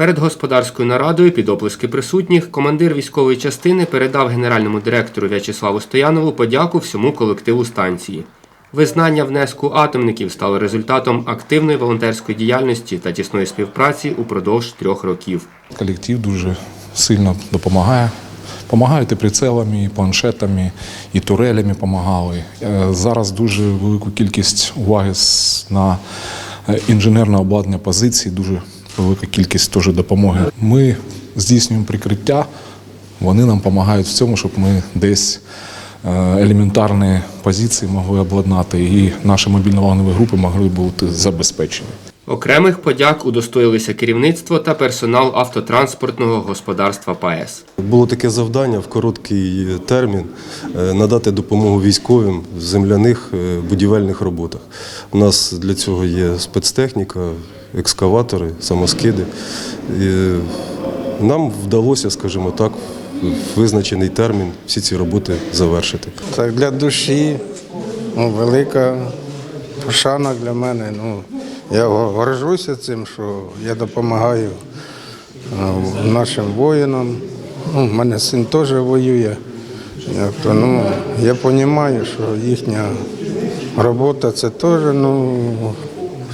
Перед господарською нарадою під оплески присутніх командир військової частини передав генеральному директору В'ячеславу Стоянову подяку всьому колективу станції. Визнання внеску атомників стало результатом активної волонтерської діяльності та тісної співпраці упродовж трьох років. Колектив дуже сильно допомагає. Помагають і прицелами, і планшетами, і турелями допомагали. Е, Зараз дуже велику кількість уваги на е, інженерне обладнання позицій, дуже велика кількість теж допомоги. Ми здійснюємо прикриття, вони нам допомагають в цьому, щоб ми десь е, елементарні позиції могли обладнати, і наші мобільно-вогневі групи могли бути забезпечені. Окремих подяк удостоїлися керівництво та персонал автотранспортного господарства ПАЕС. Було таке завдання в короткий термін е, надати допомогу військовим в земляних е, будівельних роботах. У нас для цього є спецтехніка, екскаватори, самоскиди. І нам вдалося, скажімо так, в визначений термін всі ці роботи завершити. Так, для душі ну, велика пошана для мене. Ну, я горжуся цим, що я допомагаю е, нашим воїнам. Ну, у мене син теж воює. Як то, ну, я розумію, що їхня робота це теж, ну,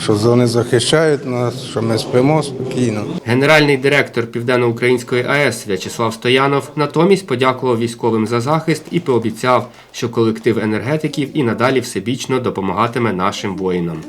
що вони захищають нас, що ми спимо спокійно. Генеральний директор Південноукраїнської АЕС В'ячеслав Стоянов натомість подякував військовим за захист і пообіцяв, що колектив енергетиків і надалі всебічно допомагатиме нашим воїнам.